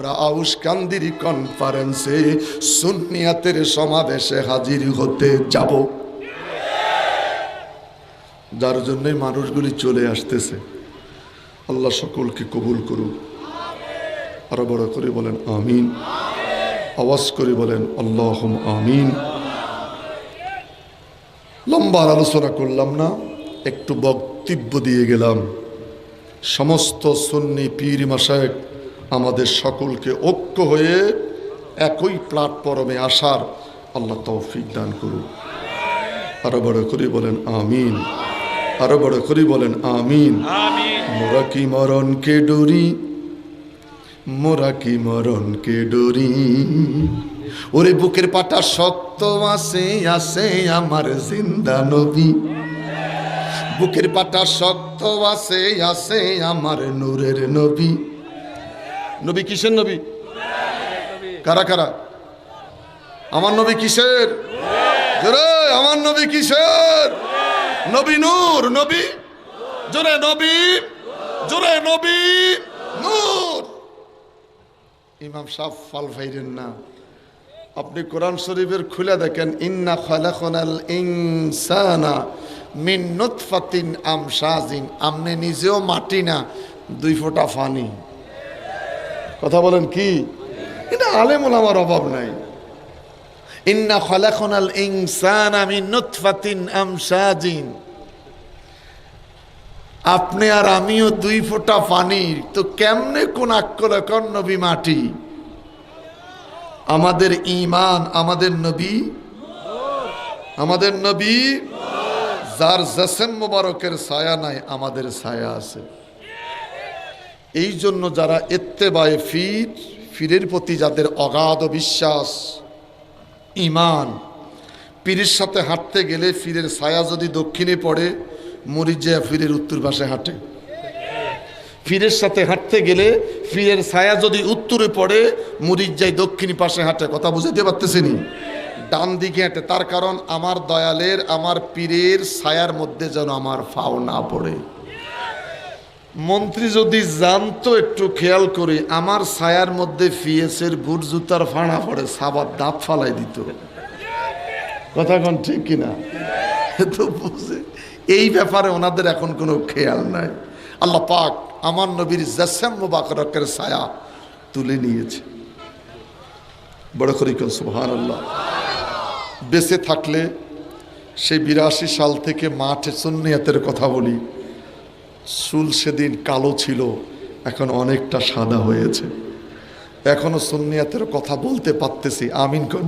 আমরা আউস কান্দির কনফারেন্সে সুন্নিয়াতের সমাবেশে হাজির হতে যাব। যার জন্যই মানুষগুলি চলে আসতেছে। আল্লাহ সকলকে কবুল করুক। আরও বড় করে বলেন, আমিন। আওয়াজ করে বলেন আল্লাহ আমিন। লম্বা আলোচনা করলাম না, একটু বক্তব্য দিয়ে গেলাম। সমস্ত সন্নি পীর মাসায়েক আমাদের সকলকে ঐক্য হয়ে একই প্ল্যাটফর্মে আসার আল্লাহ তৌফিক দান করুক। আরও বড় করে বলেন আমিন। আরও বড় করে বলেন আমিন। মোরা কি মরণকে ডরি? মোরা কি মরণকে ডরি? ওরে বুকের পাটা শক্ত আছে আছে আমার জিন্দা নবী। বুকের পাটা শক্ত আছে আছে আমার নূরের নবী। নবী কিসের নবী? কারা কারা? আমার নবী কিসের? জোরে, আমার নবী কিসের? নবী নূর, নবী? জোরে নবী? জোরে, নবী? নূর! ইমাম সাহ ফাল ফাইরেন না। আপনি কোরআন শরীফের খুলে দেখেন, ইন্না খালাকনাল ইনসানা মিন নুতফাতিন আমশাজিন আপনি নিজেও মাটি না, দুই ফোঁটা ফানি। কথা বলেন কি? এটা আলেমুল আমার অভাব নাই। ইন্না খালাকনাল ইনসানা মিন নুতফাতিন আমশাজিন আপনি আর আমিও দুই ফোঁটা পানি, তো কেমনে কোন আক্কল কর নবী মাটি? আমাদের ইমান আমাদের নবী? আমাদের নবী? যার জসেম মোবারকের ছায়া নাই, আমাদের ছায়া আছে। এই জন্য যারা এত্তেবায় ফির, ফিরের প্রতি যাদের অগাধ বিশ্বাস ইমান পীরের সাথে হাঁটতে গেলে ফিরের ছায়া যদি দক্ষিণে পড়ে মরিজিয়া ফিরের উত্তর পাশে হাঁটে। ফিরের সাথে হাঁটতে গেলে ফিরের ছায়া যদি উত্তরে পড়ে মরিজাই দক্ষিণ পাশে হাঁটে। কথা বুঝাইতে পারতেছেনি? ডান দিকে হাঁটে। তার কারণ আমার দয়ালের, আমার পীরের ছায়ার মধ্যে যেন আমার ফাও না পড়ে। মন্ত্রী যদি জানতো একটু খেয়াল করে, আমার ছায়ার মধ্যে ফিয়েসের বুট জুতার ফাঁড়া পড়ে সাবার দাপ ফালাই দিত। কথা কোন ঠিক কিনা? তো বুঝে। এই ব্যাপারে ওনাদের এখন কোনো খেয়াল নাই। আল্লাহ পাক আমার নবীর জাসাম মুবাকরকের ছায়া তুলে নিয়েছে। বড় করি কোন সুহান আল্লাহ বেঁচে থাকলে সেই বিরাশি সাল থেকে মাঠে সুন্নিয়াতের কথা বলি। চুল সেদিন কালো ছিল, এখন অনেকটা সাদা হয়েছে। এখনও সুন্নিয়াতের কথা বলতে পারতেছি, আমিন কোন?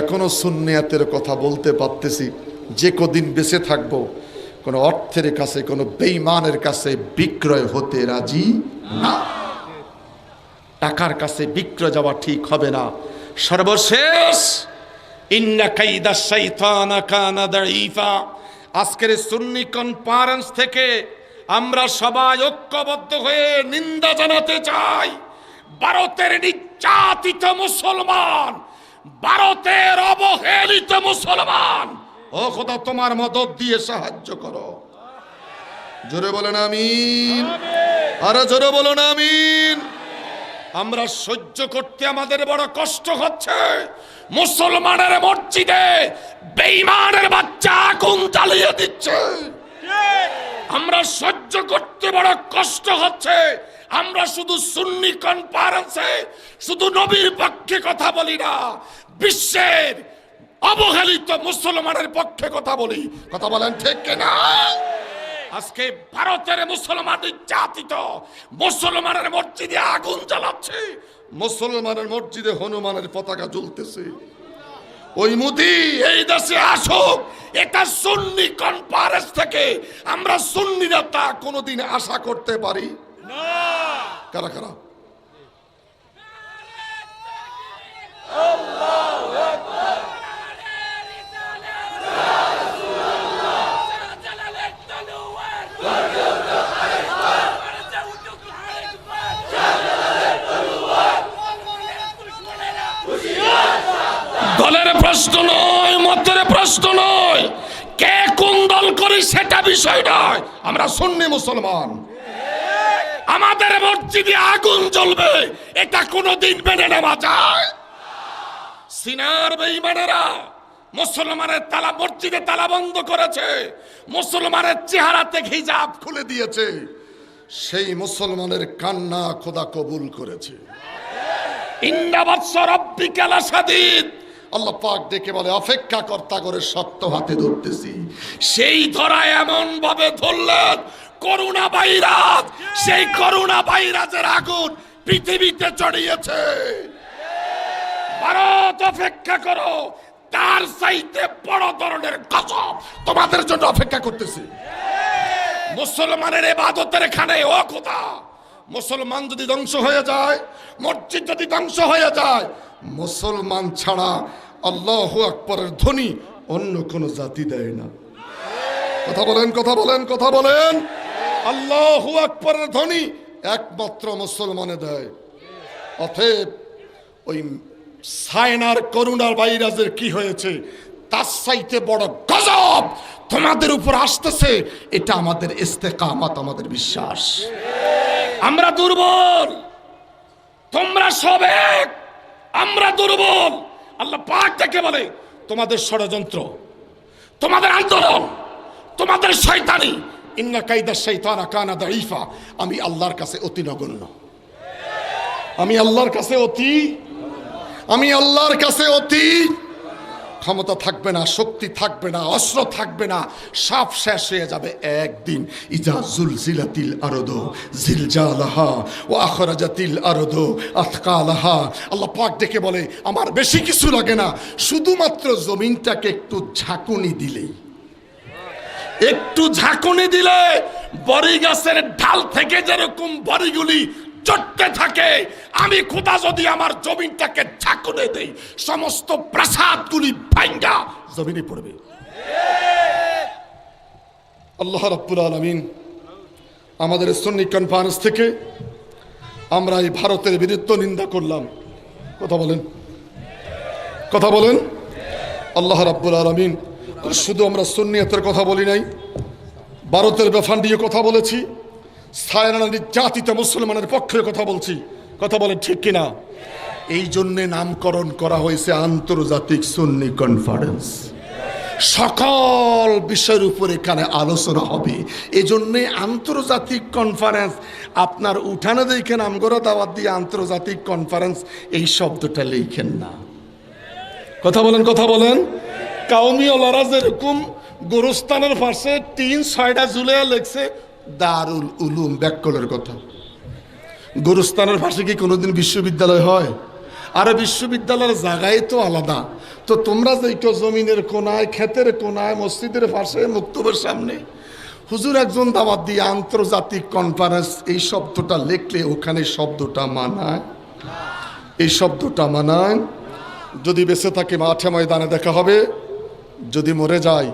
এখনও সুন্নিয়াতের কথা বলতে পারতেছি, যে কদিন বেঁচে থাকব, কোনো অর্থের কাছে, কোনো বেইমানের কাছে বিক্রয় হতে রাজি না। টাকার কাছে বিক্রয় যাওয়া ঠিক হবে না। সর্বশেষ, ইন্না কাইদা শাইতানা কানা দাঈফা। আজকের সুন্নি কনফারেন্স থেকে আমরা সবাই ঐক্যবদ্ধ হয়ে নিন্দা জানাতে চাই। ভারতের নির্যাতিত মুসলমান, ভারতের অবহেলিত মুসলমান। ও খোদা, তোমার মদত দিয়ে সাহায্য করো। জোরে বলেন আমিন। আরে জোরে বলেন আমিন। আমরা সহ্য করতে আমাদের বড় কষ্ট হচ্ছে। মুসলমানের মসজিদে বেঈমানের বাচ্চা আগুন জ্বালিয়ে দিচ্ছে। আমরা সহ্য করতে বড় কষ্ট হচ্ছে। আমরা শুধু সুন্নি কনফারেন্সে শুধু নবীর পক্ষে কথা বলি না, বিশ্বের অবহেলিত মুসলমানের পক্ষে কথা বলি। কথা বলেন ঠিক কিনা? আজকে ভারতের মুসলমান নির্যাতিত। মুসলমানের মসজিদে আগুন জ্বালাচ্ছে। মুসলমানের মসজিদে হনুমানের পতাকা জ্বলতেছে। ওই মুদি এই দেশে আসুক এটা সুন্নি কনফারেন্স থেকে আমরা সুন্নিরা তা কোনোদিন আশা করতে পারি। না। কারা কারা? প্রশ্ন নয়। কে কোন দল করি সেটা বিষয় নয়। আমরা সুন্নি মুসলমান। আমাদের মসজিদে আগুন জ্বলবে, এটা কোনোদিন মেনে নেওয়া যায়। সিনার বেঈমানেরা মুসলমানের তালা মসজিদে তালা বন্ধ করেছে, মুসলমানের চেহারাতে হিজাব খুলে দিয়েছে। সেই মুসলমানের কান্না খোদা কবুল করেছে। ইন্না বাদশা রাব্বিকা লাশাদীদ আল্লাহ পাক ডেকে বলে, অপেক্ষা কর্তা করে শক্ত হাতে ধরতেছি। সেই ধরা এমন ভাবে ধরলেন করোনা ভাইরাস, সেই করোনা ভাইরাসের আগুন পৃথিবীতে চড়িয়েছে ভারত, অপেক্ষা করো, তার চাইতে বড় ধরনের গজব তোমাদের জন্য অপেক্ষা করতেছে। মুসলমানের এবাদতের এখানে ও খোদা, মুসলমান যদি ধ্বংস হয়ে যায়, মসজিদ যদি ধ্বংস হয়ে যায়, মুসলমান ছাড়া আল্লাহ আকবরের ধ্বনি অন্য কোনো জাতি দেয় না। কথা বলেন কথা বলেন কথা বলেন। আল্লাহ আকবরের ধ্বনি একমাত্র মুসলমানে দেয়। অতএব ওই সায়নার করুণার ভাইরাসের কি হয়েছে, তার চাইতে বড় গজব তোমাদের উপর আসতেছে, এটা আমাদের ইস্তেকামাত, আমাদের বিশ্বাস। আমরা দুর্বল, তোমরা সব এক, আমরা দুর্বল। আল্লাহ পাক বলে, তোমাদের ষড়যন্ত্র, তোমাদের আন্দোলন, তোমাদের শয়তানি, ইন্না কাইদা শৈতানা কানা দাইফা আমি আল্লাহর কাছে অতি নগণ্য। আমি আল্লাহর কাছে অতি, আমি আল্লাহর কাছে অতি ক্ষমতা থাকবে না, শক্তি থাকবে না, অস্ত্র থাকবে না, সব শেষ হয়ে যাবে একদিন। ইজা জুলজিলাতিল আরদো জিলজালাহা ও আখরাজাতিল আরদো আতকালাহা। আল্লাহ পাক ডেকে বলে, আমার বেশি কিছু লাগে না, শুধুমাত্র জমিনটাকে একটু ঝাঁকুনি দিলেই একটু ঝাঁকুনি দিলে বড়ি গাছের ঢাল থেকে যেরকম বড়িগুলি চটতে থাকে। আমি খোদা যদি আমার জমিনটাকে ঝাঁকুনে দেই, সমস্ত প্রাসাদগুলি ভাঙ্গা জমিনে পড়বে। আল্লাহ রাব্বুল আলমিন আমাদের সন্নি কনফারেন্স থেকে আমরা এই ভারতের বিরুদ্ধ নিন্দা করলাম। কথা বলেন। কথা বলেন। আল্লাহ রাব্বুল আলমিন শুধু আমরা সুন্নিয়তের কথা বলি নাই, ভারতের দিয়ে কথা বলেছি। সায়না জাতিতে মুসলমানের পক্ষে কথা বলছি। কথা বলেন ঠিক কিনা? এই জন্যে নামকরণ করা হয়েছে আন্তর্জাতিক সুন্নি কনফারেন্স সকল বিষয়ের উপর এখানে আলোচনা হবে। এজন্যে আন্তর্জাতিক কনফারেন্স আপনার উঠানে দেখে নাম করে দাওয়াত দিয়ে আন্তর্জাতিক কনফারেন্স এই শব্দটা লিখেন না। কথা বলেন কথা বলেন। কাউমি ওলারা যেরকম গোরস্থানের পাশে তিন ছয়টা জুলিয়া লেখছে দারুল উলুম, ব্যাককলের কথা। গোরস্থানের পাশে কি কোনোদিন বিশ্ববিদ্যালয় হয়? আরে বিশ্ববিদ্যালয়ের জায়গায় তো আলাদা। তো তোমরা যে কেউ জমিনের কোনায়, ক্ষেতের কোনায়, মসজিদের পাশে, মুক্তবের সামনে, হুজুর একজন দাওয়াত দিয়ে আন্তর্জাতিক কনফারেন্স এই শব্দটা লিখলে ওখানে শব্দটা মানায়। এই শব্দটা মানায়। যদি বেঁচে থাকে মাঠে ময়দানে দেখা হবে, যদি মরে যায়,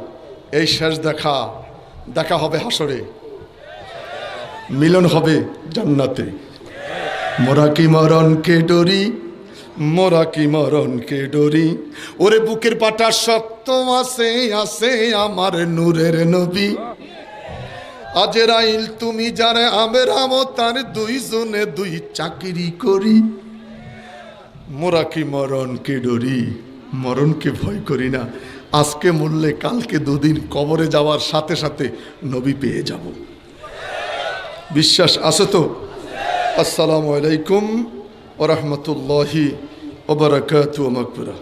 এই শেষ দেখা দেখা হবে হাসরে মিলন হবে জান্নাতে। মোরা কি মরণকে ডরি? মোরা কি মরণকে ডরি? ওরে বুকের পাটা শক্ত আছে আছে আমার নূরের নবী। আজরাইল তুমি যারে আমের আমো, তার দুইজনে দুই চাকরি করি। মোরা কি মরণকে ডরি? মরণকে ভয় করি না। আজকে মরলে কালকে দুদিন কবরে যাওয়ার সাথে সাথে নবী পেয়ে যাব। বিশ্বাস আছে তো? আসসালামু আলাইকুম ওরহমতুল্লাহি ওবরাকাত মকবরা